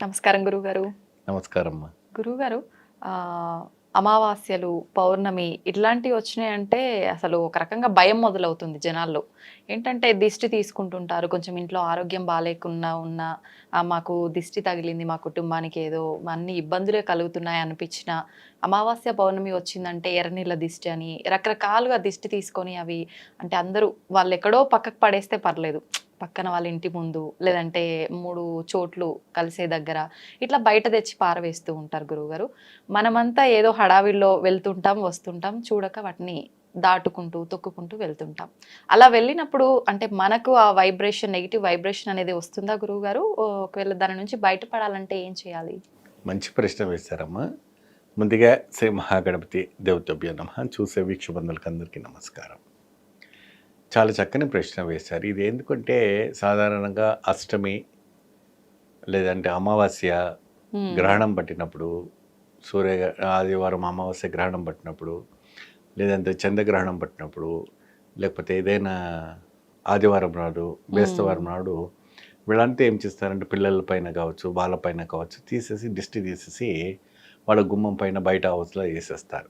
నమస్కారం గురుగారు నమస్కారం గురుగారు ఆ, అమావాస్యలు పౌర్ణమి ఇట్లాంటివి వచ్చినాయంటే అసలు ఒక రకంగా భయం మొదలవుతుంది జనాల్లో. ఏంటంటే దిష్టి తీసుకుంటుంటారు. కొంచెం ఇంట్లో ఆరోగ్యం బాగాలేకున్నా ఉన్నా "ఆ, మాకు దిష్టి తగిలింది మా కుటుంబానికి ఏదో అన్ని ఇబ్బందులే కలుగుతున్నాయి అనిపించిన అమావాస్య పౌర్ణమి వచ్చిందంటే ఎర్రనీళ్ళ దిష్టి అని రకరకాలుగా దిష్టి తీసుకొని అవి అంటే అందరూ వాళ్ళు ఎక్కడో పక్కకు పడేస్తే పర్లేదు. పక్కన వాళ్ళ ఇంటి ముందు లేదంటే మూడు చోట్లు కలిసే దగ్గర ఇట్లా బయట తెచ్చి పారవేస్తూ ఉంటారు గురువుగారు. మనమంతా ఏదో హడావిడిలో వెళ్తుంటాం వస్తుంటాం చూడక వాటిని దాటుకుంటూ తొక్కుకుంటూ వెళ్తుంటాం. అలా వెళ్ళినప్పుడు అంటే మనకు ఆ వైబ్రేషన్ నెగిటివ్ వైబ్రేషన్ అనేది వస్తుందా గురువుగారు? ఒకవేళ దాని నుంచి బయటపడాలంటే ఏం చేయాలి? మంచి ప్రశ్న వేశారమ్మా. ముందుగా శ్రీ మహాగణపతి దేవతభ్య నమ. చూసే వీక్షబంధులకు అందరికీ నమస్కారం. చాలా చక్కని ప్రశ్న వేశారు. ఇది ఎందుకంటే సాధారణంగా అష్టమి లేదంటే అమావాస్య. గ్రహణం పట్టినప్పుడు సూర్య ఆదివారం అమావాస్య గ్రహణం పట్టినప్పుడు లేదంటే చంద్రగ్రహణం పట్టినప్పుడు లేకపోతే ఏదైనా ఆదివారం నాడు బేస్తవారం నాడు వీళ్ళంతా ఏం చేస్తారంటే పిల్లల పైన కావచ్చు వాళ్ళపైన కావచ్చు తీసేసి దిష్టి తీసేసి వాళ్ళ గుమ్మం పైన బయట హౌస్లో వేసేస్తారు.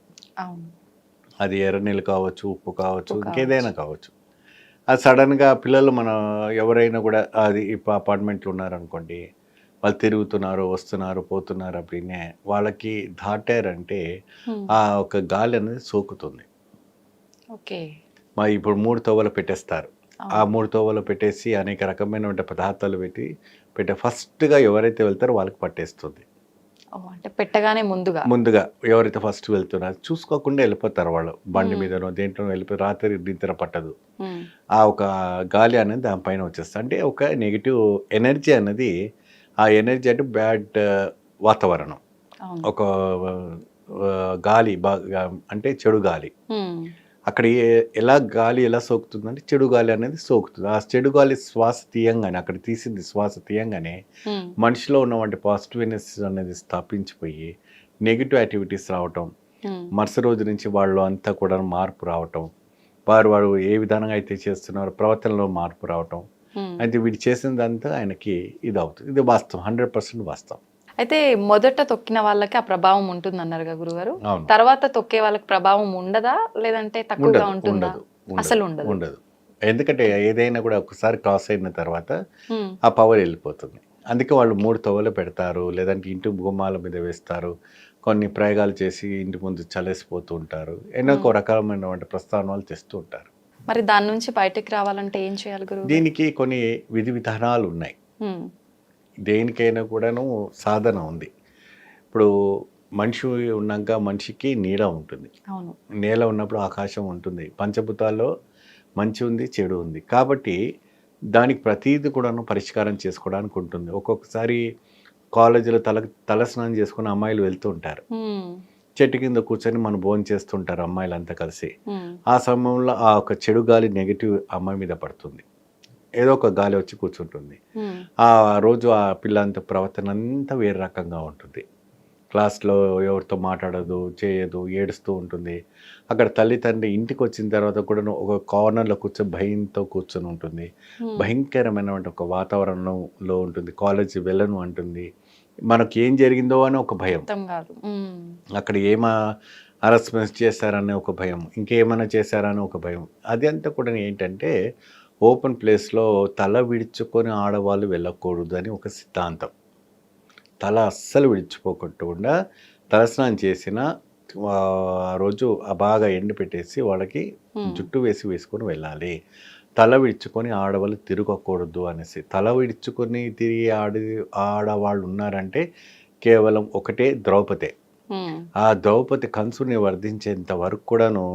అది ఎర్ర నీళ్ళు కావచ్చు ఉప్పు కావచ్చు. ఇంకేదైనా కావచ్చు. అది సడన్గా పిల్లలు మన ఎవరైనా కూడా అది ఇప్పుడు అపార్ట్మెంట్లు ఉన్నారనుకోండి వాళ్ళు తిరుగుతున్నారు వస్తున్నారు పోతున్నారు అప్పుడే వాళ్ళకి దాటారంటే. ఆ ఒక గాలి అనేది సోకుతుంది ఓకే మా ఇప్పుడు మూడు తవ్వలు పెట్టేస్తారు ఆ. మూడు తవ్వలు పెట్టేసి అనేక రకమైన పదార్థాలు పెట్టి పెట్టే ఫస్ట్గా ఎవరైతే వెళ్తారో వాళ్ళకి పట్టేస్తుంది అంటే పెట్టగానే ముందుగా? ముందుగా ఎవరైతే ఫస్ట్ వెళ్తున్నారో చూసుకోకుండా వెళ్ళిపోతారు వాళ్ళు. బండి. మీదనో దేంట్లో వెళ్ళిపోయి రాత్రి నిద్ర పట్టదు. ఆ ఒక గాలి అనేది దానిపైన వచ్చేస్తుంది అంటే ఒక నెగిటివ్ ఎనర్జీ అనేది ఆ ఎనర్జీ అంటే బ్యాడ్ వాతావరణం. అవును. ఒక ఆ, గాలి బాగా అంటే చెడు గాలి. అక్కడ ఎలా గాలి ఎలా సోకుతుందంటే చెడు గాలి అనేది సోకుతుంది ఆ చెడు గాలి శ్వాస తీయంగానే అక్కడ తీసింది శ్వాస తీయంగానే Hmm. మనిషిలో ఉన్నటువంటి పాజిటివ్నెస్ అనేది స్థాపించిపోయి నెగిటివ్ యాక్టివిటీస్ రావటం Hmm. మరుసటి రోజు నుంచి వాళ్ళు అంతా కూడా మార్పు రావటం వారు వారు ఏ విధంగా అయితే చేస్తున్నారో ప్రవర్తనలో మార్పు రావటం Hmm. అయితే వీడు చేసిందంతా ఆయనకి ఇది అవుతుంది ఇది వాస్తవం హండ్రెడ్ పర్సెంట్ వాస్తవం అయితే మొదట తొక్కిన వాళ్ళకి ఆ ప్రభావం ఉంటుంది అన్నారు గురుగారు. తర్వాత తొక్కే వాళ్ళకి ప్రభావం ఉండదా? లేదంటే తక్కువగా ఉంటుందా? అసలు ఉండదు. ఉండదు. ఎందుకంటే ఏదైనా కూడా ఒకసారి క్రాస్ అయిన తర్వాత. ఆ పవర్ వెళ్ళిపోతుంది. అందుకే వాళ్ళు మూడు తవ్వలు పెడతారు లేదంటే ఇంటి గుమ్మాల మీద వేస్తారు కొన్ని ప్రయోగాలు చేసి ఇంటి ముందు చలేసిపోతూ ఉంటారు ఎన్నో. రకమైనటువంటి ప్రస్తావనలు తెస్తూ ఉంటారు. మరి దాని నుంచి బయటకు రావాలంటే ఏం చేయాలి దీనికి కొన్ని విధి విధానాలు ఉన్నాయి. దేనికైనా కూడాను సాధన ఉంది. ఇప్పుడు మనిషి ఉన్నాక మనిషికి నీడ ఉంటుంది. నేల ఉన్నప్పుడు ఆకాశం ఉంటుంది. పంచభూతాల్లో మంచి ఉంది చెడు ఉంది. కాబట్టి దానికి ప్రతీది కూడాను పరిష్కారం చేసుకోవడానికి ఉంటుంది. ఒక్కొక్కసారి కాలేజీలో తల తలస్నానం చేసుకుని అమ్మాయిలు వెళ్తూ ఉంటారు. చెట్టు కింద కూర్చొని మనం భోజనం చేస్తుంటారు అమ్మాయిలు అంతా కలిసి. ఆ సమయంలో ఆ ఒక చెడు గాలి నెగిటివ్ అమ్మాయి మీద పడుతుంది. ఏదో ఒక గాలి వచ్చి కూర్చుంటుంది. ఆ రోజు ఆ పిల్ల అంత ప్రవర్తన అంతా వేరే రకంగా ఉంటుంది. క్లాస్లో ఎవరితో మాట్లాడదు చేయదు ఏడుస్తూ ఉంటుంది. అక్కడ తల్లి తండ్రి ఇంటికి వచ్చిన తర్వాత కూడా ఒక కార్నర్లో కూర్చొని భయంతో కూర్చొని ఉంటుంది. భయంకరమైనటువంటి ఒక వాతావరణంలో ఉంటుంది. కాలేజీ వెళ్ళను అంటుంది. మనకి ఏం జరిగిందో అని ఒక భయం. అక్కడ ఏమా హరాస్మెంట్ చేశారనే ఒక భయం. ఇంకేమైనా చేశారని ఒక భయం. అది అంతా కూడా ఏంటంటే ఓపెన్ ప్లేస్లో తల విడుచుకొని ఆడవాళ్ళు వెళ్ళకూడదు అని ఒక సిద్ధాంతం తల అస్సలు విడిచిపోకుండా తలస్నానం చేసిన ఆ రోజు ఆ బాగా ఎండి పెట్టేసి వాళ్ళకి. జుట్టు వేసి వేసుకొని వెళ్ళాలి తల విడుచుకొని ఆడవాళ్ళు తిరగకూడదు అనేసి తల విడుచుకొని తిరిగి ఆడి ఆడవాళ్ళు ఉన్నారంటే కేవలం ఒకటే ద్రౌపదే. ఆ ద్రౌపది కంసుని వర్ధించేంత వరకు కూడాను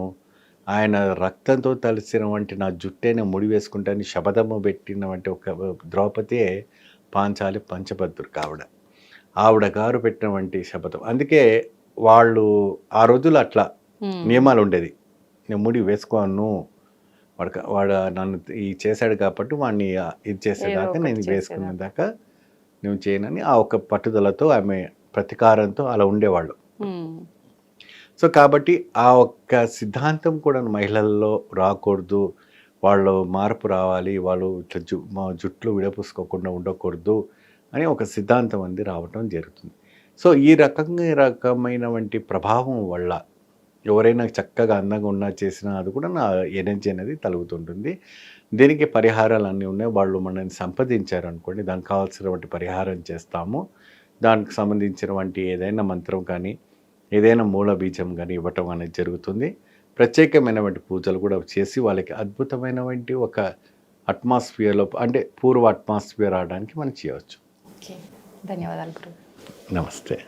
ఆయన రక్తంతో తలిసిన వంటి నా జుట్టేనే ముడి వేసుకుంటాని శపథము పెట్టిన వంటి ఒక ద్రౌపదే పాంచాలి పంచభద్రుడు ఆవిడ ఆవిడ గారు పెట్టినటువంటి శపథం అందుకే వాళ్ళు ఆ రోజులు అట్లా. నియమాలు ఉండేది నేను ముడి వేసుకోను వాడు వాడు నన్ను ఈ చేశాడు కాబట్టి వాడిని ఇది చేసేదాకా నేను. వేసుకునే దాకా నేను చేయనని ఆ ఒక పట్టుదలతో ఆమె ప్రతీకారంతో అలా ఉండేవాళ్ళు. సో కాబట్టి ఆ ఒక్క సిద్ధాంతం కూడా మహిళల్లో రాకూడదు. వాళ్ళు మార్పు రావాలి వాళ్ళు ఇట్లా జు మా జుట్లు విడపూసుకోకుండా ఉండకూడదు అని ఒక సిద్ధాంతం అంది రావటం జరుగుతుంది. సో ఈ రకంగా ఈ రకమైనటువంటి ప్రభావం వల్ల ఎవరైనా చక్కగా అందంగా ఉన్నా చేసినా అది కూడా నా ఎనర్జీ అనేది తలుగుతుంటుంది. దీనికి పరిహారాలు అన్నీ ఉన్నాయి. వాళ్ళు మనల్ని సంప్రదించారు అనుకోండి దానికి కావాల్సినటువంటి పరిహారం చేస్తాము. దానికి సంబంధించినటువంటి ఏదైనా మంత్రం కానీ ఏదైనా మూల బీజం కానీ ఇవ్వటం అనేది జరుగుతుంది. ప్రత్యేకమైనటువంటి పూజలు కూడా చేసి వాళ్ళకి అద్భుతమైనటువంటి ఒక అట్మాస్ఫియర్లో అంటే పూర్వ అట్మాస్ఫియర్ ఆడడానికి మనం చేయవచ్చు. ధన్యవాదాలు గురు. నమస్తే.